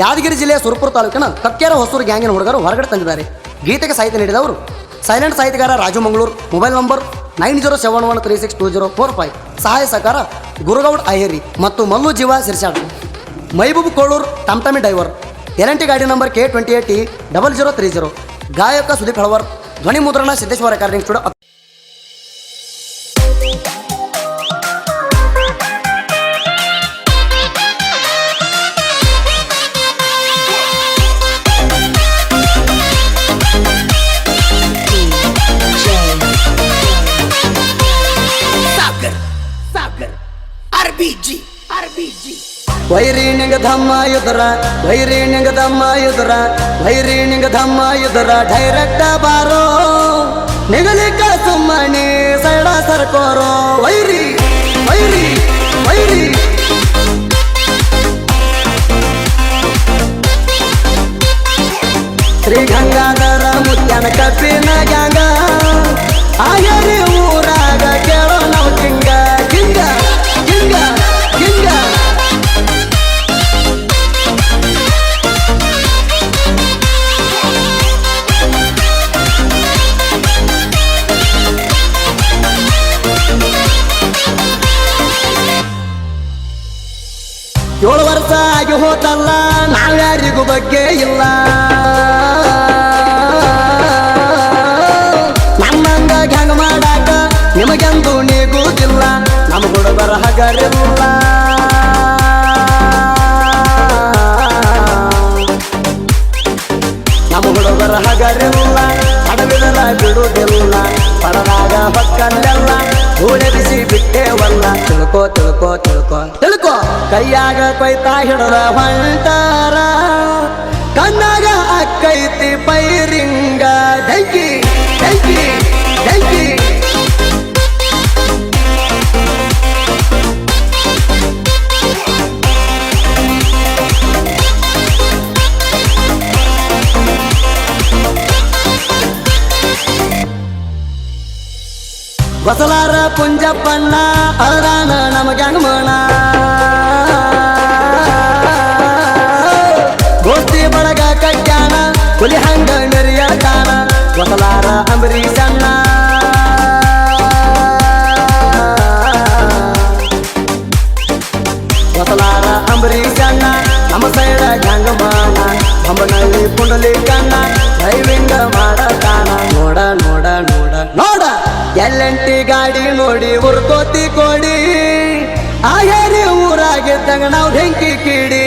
ಯಾದಗಿರಿ ಜಿಲ್ಲೆಯ ಸುರಪುರ ತಾಲೂಕಿನ ಕಕ್ಕೇರ ಹೊಸೂರು ಗ್ಯಾಂಗಿನ ಹುಡುಗರು ಹೊರಗಡೆ ತಂದಿದ್ದಾರೆ. ಗೀತೆಗೆ ಸಾಹಿತ್ಯ ನೀಡಿದವರು silent ಸಾಹಿತ್ಯಗಾರ Raju Mangaluru, mobile number nine zero seven one three six two zero four five, ಸಹಾಯ ಸಹಕಾರ ಗುರುಗೌಡ್ ಅಹೇರಿ ಮತ್ತು ಮಲ್ಲು ಜೀವ ಸಿರ್ಸಾಡ್ ಮೈಬೂಬ್ ಕೋಳೂರ್ ಟಮ್ಟಮಿ ಡೈವರ್, ಎಲ್ ಗಾಡಿ number K twenty eight T double zero three zero, ಗಾಯಕ ಸುದೀಪ್ ಹಳವರ್ ಧ್ವನಿ ಮುದ್ರಣ ಸಿದ್ದೇಶ್ವರ ರೆಕಾರ್ಡಿಂಗ್ ಸ್ಟುಡಿಯೋ ವೈರಿ ನಿಂಗ ಧಮ್ಮ ಯುದರ ವೈರಿ ನಿಂಗ ಧಮ್ಮ ಯುದರ ವೈರಿ ನಿಂಗ ಧಮ್ಮ ಯುದರ ಡೈರೆಕ್ಟ ಬಾರೋ. ನಿಗಲಿಕ ಸುಮ್ಮನೆ ಸೈಡ ಸರ್ಕೋರೋ. ವೈರಿ ವೈರಿ ವೈರಿ. ಶ್ರೀ ಗಂಗಾಧರ ಮುತ್ಯನ ಕಪ್ಪಿನ ಗಂಗಾ ಆಗರಿ ಏಳು ವರ್ಷ ಆಗಿ ಹೋತಲ್ಲ ನಾವ್ಯಾರಿಗೂ ಬಗ್ಗೆ ಇಲ್ಲ. ನಮ್ಮಂಗ ಹೆಂಗ ಮಾಡಾಕ ನಿಮಗೆಂದು ನೀಗುವುದಿಲ್ಲ ನಮ್ಮ ಹುಡುಗರ ಹಗರಿಲ್ಲ. ನಮ್ಮ ಹುಡುಗರ ಹಗರಿಲ್ಲ ಹಡಗಿದರ ಬಿಡುವುದಿಲ್ಲ ಪಡದಾಗ ಹೊಕ್ಕಲ್ಲೆಲ್ಲ ಧೂಳೆ ಬಿಸಿ ಬಿಟ್ಟೇವಲ್ಲ. ತಿಳ್ಕೋ ತಿಳ್ಕೋ ತಿಳ್ಕೋ. ತಿಳ್ಕೋ. ಕೈಯಾಗ ಕೊಯ್ತಾ ಹಿಡದ ಹೊಂಟಾರ ಕಣ್ಣಾಗ ಅಕ್ಕೈತಿ ಪೈರಿಂಗ. ಡೆಂಕಿ ಡೆಂಕಿ ಡೆಂಕಿ ಬಸಲಾರ ಪುಂಜಪ್ಪಣ್ಣ ಅದಾನ ನಮಗೆ ಬಸಲಾರ ಅಂಬರೀಷಣ್ಣ ನಮ್ಮ ಸೈಡ ಗಂಗಮಾನ ಅಂಬನಲ್ಲಿ ಪುಂಡಲಿ ಕಣ್ಣ ಡ್ರೈವಿಂಗ್ ಮಾಡತಾನ ನೋಡ ನೋಡ ನೋಡ ನೋಡ, ಎಲ್ಲಂಟಿ ಗಾಡಿ ನೋಡಿ ಉರ್ಕೋತಿ ಕೊಡಿ. ಆಯರಿ ಊರಾಗಿದ್ದಂಗ ನಾವು ಹೆಂಕಿ ಕಿಡಿ.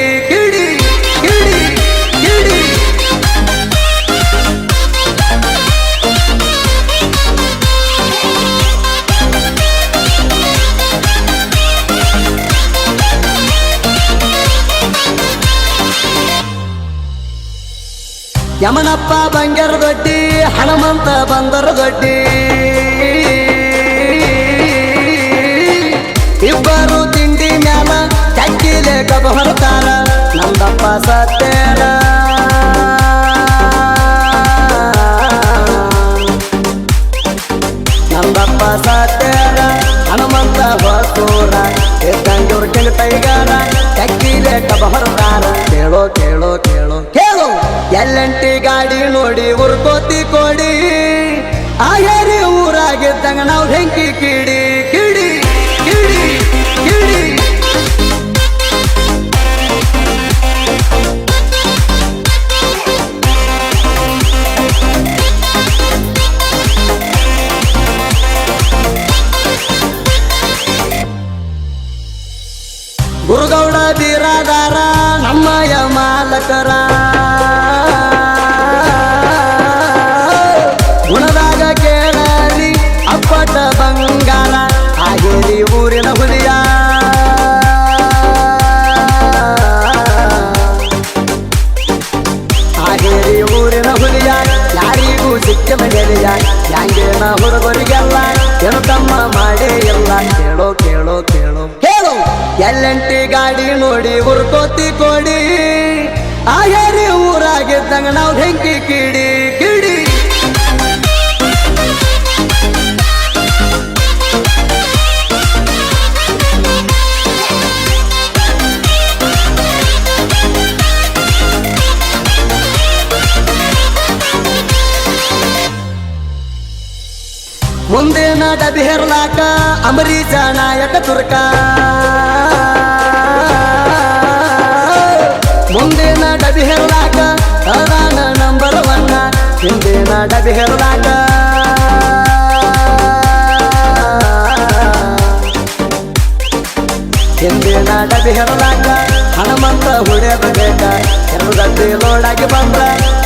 ಯಮನಪ್ಪ ಬಂಗರ ದೊಡ್ಡಿ, ಹನುಮಂತ ಬಂದರ ದೊಡ್ಡಿ. ಇಬ್ಬರು ತಿಂಡಿ ಮ್ಯಾಲ ಚಕ್ಕಿಲೆ ಲೇಖ ಹೊರತಾರ, ನಂದಪ್ಪ ಸತ್ತೇನ. ನಂದಪ್ಪ ಸತ್ತೇನ, ಹನುಮಂತ ಬಸೂರ ಎತ್ತಂಗೂರ್ ಕೆಲ ತೈಗಾರ ಚಕ್ಕಿಲೆ ಲೇಖ ಹೊರತಾರ. ಕೇಳೋ ಕೇಳೋ ಕೇಳೋ. ಎಲ್ಲಂಟಿ ಗಾಡಿ ನೋಡಿ ಉರ್ಕೋತಿ ಕೊಡಿ. ಆಯರಿ ಊರಾಗಿದ್ದಂಗ ನಾವು ಹೆಂಕಿ ಕಿಡಿ ಕಿಡಿ ಕಿಡಿ ಕಿಡಿ. ಗುರುಗೌಡ ಬೀರಾದಾರ ನಮ್ಮಯ ಮಾಲಕರ ಇಲ್ಲ ಕೇಳೋ ಕೇಳೋ ಕೇಳೋ. ಹೇಳು. ಎಲ್ಲೆಂಟಿ ಗಾಡಿ ನೋಡಿ ಉರ್ಕೋತಿ ಕೊಡಿ. ಆಯರಿ ಊರಾಗಿದ್ದಂಗ ನಾವು ಹೆಂಕಿ ಕಿಡಿ. ಡಬಿ ಹೆರ್ಲಾಕ ಅಂಬರೀಷ ನಾಯಕ ತುರ್ಕ. ಮುಂದಿನ ಡಬಿ ಹೆರ್ಲಾಕ ಅದಾನ ನಂಬರ್ ಒನ್ನ ಹಿಂದಿನ ಡಬಿ ಹೆರ್ಲಾಕ ಹಿಂದಿನ ಡಬಿ ಹೆರಲಾಕ ಹನುಮಂತ ಹೊಡೆಯದ ಬೇಕ. ಎರಡು ಗದ್ದೆ ಲೋಡಾಗಿ ಬಂದ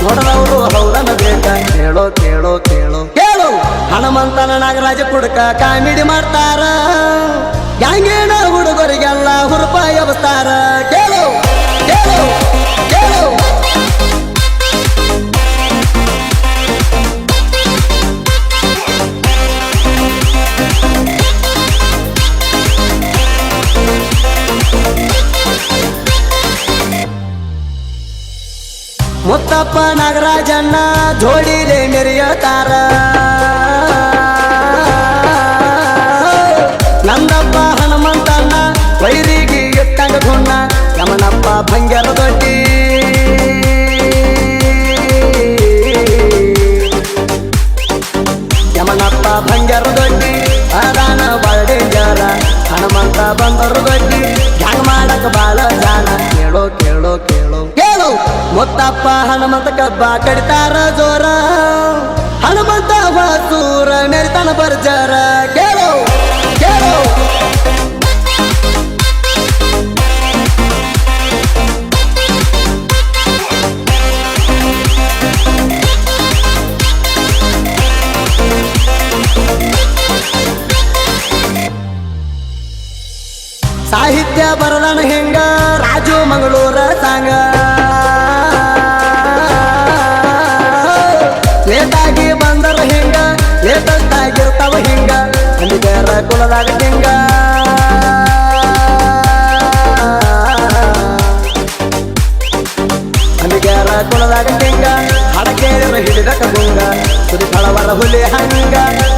ನೋಡದವರು ಹೌದನ ಬೇಕ. ಕೇಳೋ ಕೇಳೋ, ಕೇಳು. ಹನುಮಂತನ ನಾಗರಾಜ ಕುಡ್ಕ ಕಾಮಿಡಿ ಮಾಡ್ತಾರ. ಗ್ಯಾಂಗೇನ ಹುಡುಗರಿಗೆಲ್ಲ ಹುರುಪ ಎಬಸ್ತಾರ ಕೇಳು ಕೇಳು ಕೇಳು. ಮುತ್ತಪ್ಪ ನಾಗರಾಜಣ್ಣ ಜೋಡಿಲೆ ಮೆರೆಯತಾರ. ಭಂಗ್ಯರ ದೊಡ್ಡಿ ಅದಾನ ಬಾಳ ಡೇಂಜರ ಹನುಮಂತ ಬಂದರು ದೊಡ್ಡಿ ಹ್ಯಾಂಗ ಮಾಡಕ ಬಾಳ ಜಾನ. ಕೇಳೋ ಕೇಳೋ ಕೇಳೋ. ಕೇಳು. ಮುತ್ತಪ್ಪ ಹನುಮಂತ ಕಬ್ಬ ಕಡಿತಾರ ಜೋರ. ಹನುಮಂತ ವಾಸೂರ ಮೇರಿತಾನ ಬರ್ಜರ. ಸಾಹಿತ್ಯ ಬರಲಣ ಹೆಂಗ? ರಾಜು ಮಂಗಳೂರ ಸಾಂಗ. ಲೇಟಾಗಿ ಬಂದರ ಹೆಂಗ? ಲೇಟೆಸ್ಟ್ ಆಗಿರ್ತಾವ ಹಿಂಗ? ಅಂದಿಗಾರ ಕುಲದಾಗ ಹಿಂಗ? ಅಂದಿಗಾರ ಕುಲದಾಗ ಹಿಂಗ? ಹಡಕೇರ ಹಿಡಿದ ಕಬುಂಗ ಸುರಿ ಫಳವರ ಹುಲಿ ಹಂಗ.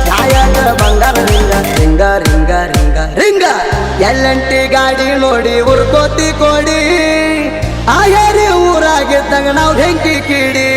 ನ್ಯಾಯದ ಬಂಗಾರ ಹಿಂಗ ರಿಂಗ ರಿಂಗ ರಿಂಗ ರಿಂಗ. ಎಲ್ಲಂಟಿ ಗಾಡಿ ನೋಡಿ ಉರ್ಕೋತಿ ಕೊಡಿ. ಆಯರಿ ಊರಾಗಿದ್ದಂಗೆ ನಾವು ಹೆಂಕಿ ಕಿಡಿ.